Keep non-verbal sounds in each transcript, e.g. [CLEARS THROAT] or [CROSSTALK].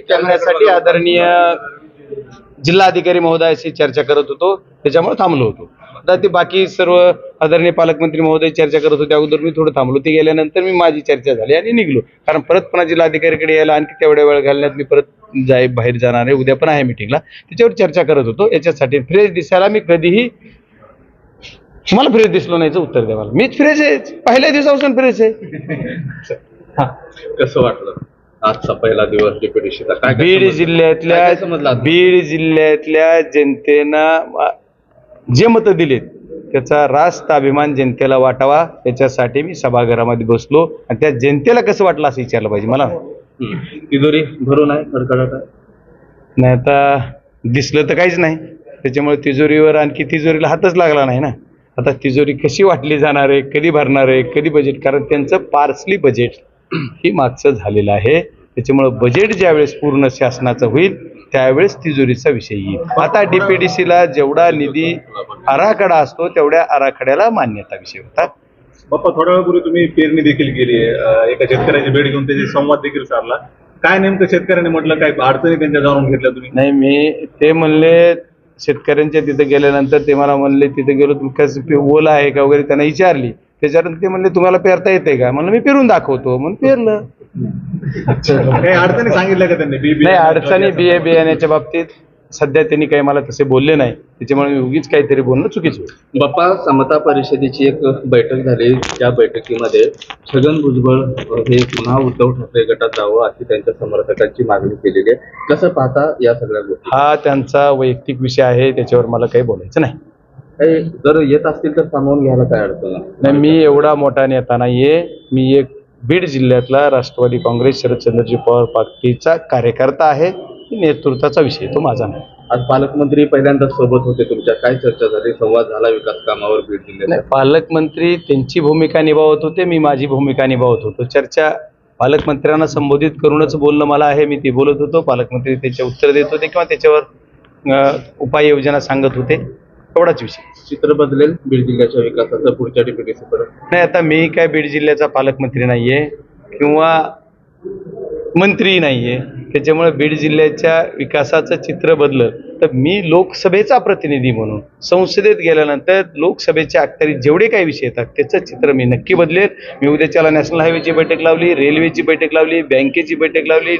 करण्यासाठी आदरणीय जिल्हाधिकारी महोदयाशी चर्चा करत होतो. त्याच्यामुळे थांबलो होतो. आता ते बाकी सर्व आदरणीय पालकमंत्री महोदय चर्चा करत होते. अगोदर मी थोडं थांबलो. ते गेल्यानंतर मी माझी चर्चा झाली आणि निघलो. कारण परत पुन्हा जिल्हाधिकारीकडे यायला आणखी तेवढ्या वेळ घालण्यात मी परत जाय बाहेर जाणार आहे. उद्या पण आहे मिटिंगला त्याच्यावर चर्चा करत होतो. याच्यासाठी फ्रेश दिसायला मी कधीही मला फ्रेश दिसलो नाहीचं उत्तर द्या मला. मीच फ्रेश आहे. पहिल्या दिवसापासून फ्रेश आहे. हा. कसं वाटलं? आजचा पहिला दिवस डेप्युटेशनचा काय काय बीड समजलं? जिल्ह्यातल्या काय काय समजलं आज? बीड जिल्ह्यातल्या जनतेनं अ, जे मतं दिलेत त्याचा रास्त अभिमान जनतेला वाटावा त्याच्यासाठी मी सभागृहामध्ये बसलो आणि त्या जनतेला कसं वाटलं असं विचारलं पाहिजे मला नाही. हम्म. तिजोरी भरून आहे आहे नाही आता दिसलं तर काहीच नाही त्याच्यामुळे तिजोरीवर आणखी तिजोरीला हातच लागला नाही ना आता तिजोरी कशी वाटली जाणार आहे कधी भरणार आहे कधी बजेट कारण त्यांचं पार्सली बजेट [CLEARS THROAT] ही मागचं झालेलं आहे. त्याच्यामुळं बजेट ज्यावेळेस पूर्ण शासनाचं होईल त्यावेळेस तिजोरीचा विषय येईल. आता डीपीडीसीला जेवढा निधी आराखडा असतो तेवढ्या आराखड्याला मान्यता विषय होता बाप्पा थोड्या वेळापूर्वी तुम्ही पेरणी देखील केली आहे. एका शेतकऱ्याची भेट घेऊन त्याची संवाद देखील साधला. काय नेमकं शेतकऱ्याने म्हटलं? काय अडचणी त्यांच्या जाणून घेतल्या तुम्ही? नाही मी ते म्हणले शेतकऱ्यांच्या तिथे गेल्यानंतर ते मला म्हणले तिथे गेलो तुम्ही कसं पे- ओला आहे का वगैरे त्यांना विचारली. त्याच्यानंतर ते म्हणले तुम्हाला पेरता येते का? म्हणलं मी पेरून दाखवतो. म्हणून पेरलं. काही अडचणी सांगितल्या का त्यांनी? बी नाही अडचणी बिया बियाण्याच्या बाबतीत सध्या त्यांनी काही मला तसे बोलले नाही. त्याच्यामुळे मी उगीच काहीतरी बोलणं चुकीचं बाप्पा समता परिषदेची एक बैठक झाली. त्या बैठकीमध्ये छगन भुजबळ हे पुन्हा उद्धव ठाकरे गटात जावं अशी त्यांच्या समर्थकांची मागणी केलेली आहे. कसं पाहता या सगळ्या गोष्टी? हा त्यांचा वैयक्तिक विषय आहे त्याच्यावर मला काही बोलायचं नाही. काही जर येत असतील तर सामावून घ्यायला काय अडचण नाही. मी एवढा मोठा नेता नाहीये. मी एक बीड जिल्ह्यातला राष्ट्रवादी काँग्रेस शरदचंद्रजी पवार पार्टीचा कार्यकर्ता आहे. नेतृत्वाचा विषय तो माझा नाही. आज पालकमंत्री पहिल्यांदाच सोबत होते तुमच्या. काय चर्चा झाली? संवाद झाला विकास कामावर बीड जिल्ह्यात? पालकमंत्री त्यांची भूमिका निभावत होते मी माझी भूमिका निभावत होतो. चर्चा पालकमंत्र्यांना संबोधित करूनच बोलणं मला आहे. मी ते बोलत होतो. पालकमंत्री त्याचे उत्तर देत होते किंवा त्याच्यावर उपाययोजना सांगत होते. एवढाच विषय. चित्र बदलेल बीड जिल्ह्याच्या विकासाचं पुढच्या पर्यंत नाही आता मी काय बीड जिल्ह्याचा पालकमंत्री नाहीये किंवा मंत्री नाहीये. त्याच्यामुळे बीड जिल्ह्याच्या विकासाचं चित्र बदललं तर मी लोकसभेचा प्रतिनिधी म्हणून संसदेत गेल्यानंतर लोकसभेच्या अखत्यारीत जेवढे काही विषय येतात त्याचं चित्र मी नक्की बदलेल. मी उद्याच्याला नॅशनल हायवेची बैठक लावली रेल्वेची बैठक लावली बँकेची बैठक लावली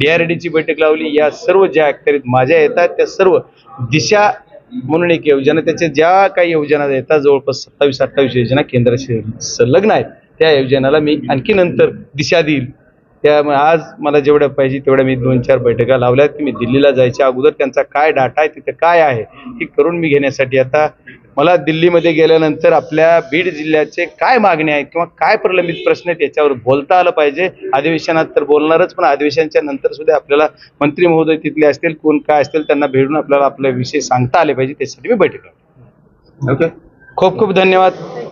डी आर डीची बैठक लावली. या सर्व ज्या अखत्यारीत माझ्या येतात त्या सर्व दिशा म्हणून एक योजना त्याच्या ज्या काही योजना येतात जवळपास सत्तावीस अठ्ठावीस योजना केंद्राशी संलग्न आहेत. त्या योजनाला मी आणखी नंतर दिशा देईल. त्यामुळे आज मला जेवढ्या पाहिजे तेवढ्या मी दोन चार बैठका लावल्यात की मी दिल्लीला जायच्या अगोदर त्यांचा काय डाटा आहे तिथे काय आहे हे करून मी घेण्यासाठी आता मला दिल्लीमध्ये गेल्यानंतर आपल्या बीड जिल्ह्याचे काय मागणी आहेत किंवा काय प्रलंबित प्रश्न आहेत याच्यावर बोलता आलं पाहिजे. अधिवेशनात तर बोलणारच पण अधिवेशनाच्या नंतर सुद्धा आपल्याला मंत्री महोदय तिथले असतील कोण काय असतील त्यांना भेटून आपल्याला आपले विषय सांगता आले पाहिजे त्यासाठी मी बैठक ओके. खूप खूप धन्यवाद.